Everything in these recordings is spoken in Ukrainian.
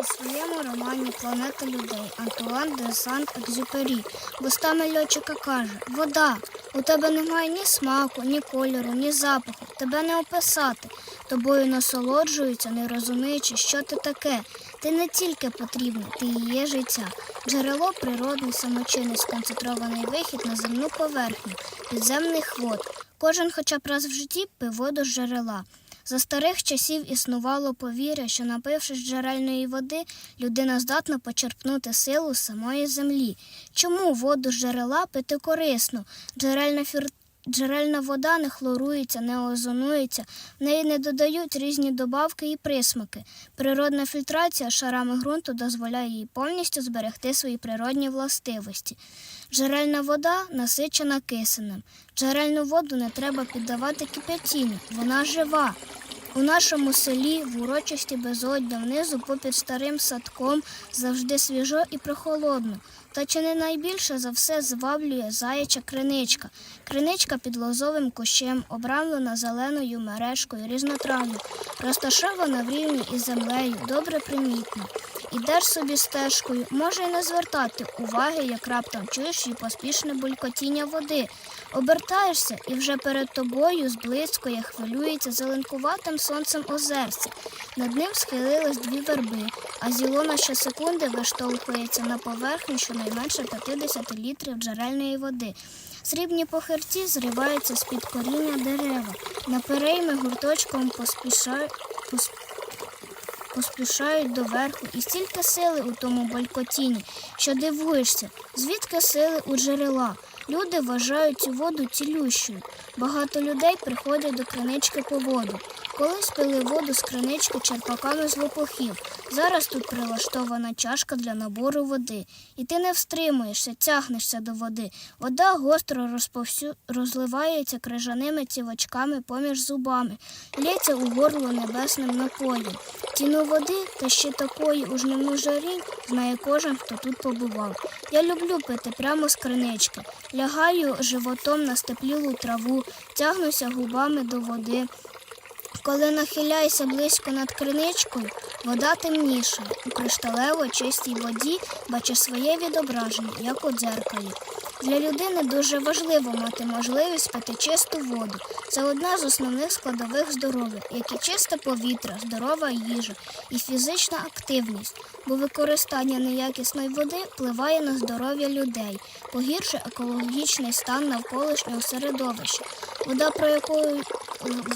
У своєму романі Планета людей Антуан де Сант-Екзюпері вустами льотчика каже: Вода, у тебе немає ні смаку, ні кольору, ні запаху. Тебе не описати. Тобою насолоджуються, не розуміючи, що ти таке. Ти не тільки потрібна, ти і є життя. Джерело природний самочинний сконцентрований вихід на земну поверхню підземних вод. Кожен, хоча б раз в житті, пив воду з джерела. За старих часів існувало повір'я, що напившись джерельної води, людина здатна почерпнути силу самої землі. Чому воду з джерела пити корисно? Джерельна фір... Джерельна вода не хлорується, не озонується, в неї не додають різні добавки і присмаки. Природна фільтрація шарами ґрунту дозволяє їй повністю зберегти свої природні властивості. Джерельна вода насичена киснем. Джерельну воду не треба піддавати кип'ятінню, вона жива. У нашому селі в урочисті безодня внизу попід старим садком завжди свіжо і прохолодно. Та чи не найбільше за все зваблює заяча криничка. Криничка під лозовим кущем, обрамлена зеленою мережкою різнотрав'ю, розташована в рівні із землею, добре примітна. Ідеш собі стежкою, може й не звертати уваги, як раптом чуєш і поспішне булькотіння води. Обертаєшся, і вже перед тобою зблискує, хвилюється зеленкуватим сонцем озерце. Над ним схилились дві верби, а зілона щосекунди виштовхується на поверхню щонайменше 50 літрів джерельної води. Срібні похирці зриваються з-під коріння дерева. На перейми гурточком поспішають. пос- поспішають доверху, і стільки сили у тому балькотінні, що дивуєшся, звідки сили у джерела. Люди вважають цю воду цілющою. Багато людей приходять до кринички по воду. Колись пили воду з кринички черпаками з лопухів. Зараз тут прилаштована чашка для набору води. І ти не встримуєшся, тягнешся до води. Вода гостро розповсю... розливається крижаними цівочками поміж зубами, лється у горло небесним напоєм. Ціну води та ще такої у жнивну жарі знає кожен, хто тут побував. Я люблю пити прямо з кринички. Лягаю животом на степлілу траву, тягнуся губами до води. Коли нахиляюся близько над криничкою, вода темніша. У кришталево чистій воді бачу своє відображення, як у дзеркалі. Для людини дуже важливо мати можливість пити чисту воду. Це одна з основних складових здоров'я, як і чисте повітря, здорова їжа і фізична активність, бо використання неякісної води впливає на здоров'я людей, погіршує екологічний стан навколишнього середовища. Вода, про яку,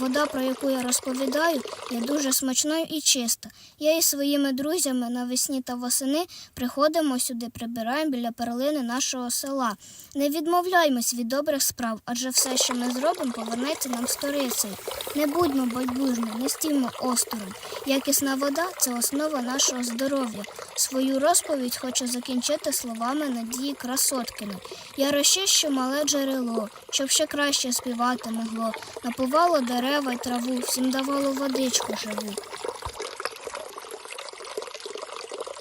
вода, про яку я розповідаю, є дуже смачною і чиста. Я із своїми друзями навесні та восени приходимо сюди, прибираємо біля перлини нашого села. Не відмовляймось від добрих справ, адже все, що ми зробимо, повернеться нам сторицею. Не будьмо байдужні, не стіймо осторонь. Якісна вода це основа нашого здоров'я. Свою розповідь хочу закінчити словами Надії Красоткіної. Я розчищу мале джерело, щоб ще краще співати могло. Напувало дерева й траву, всім давало водичку живу.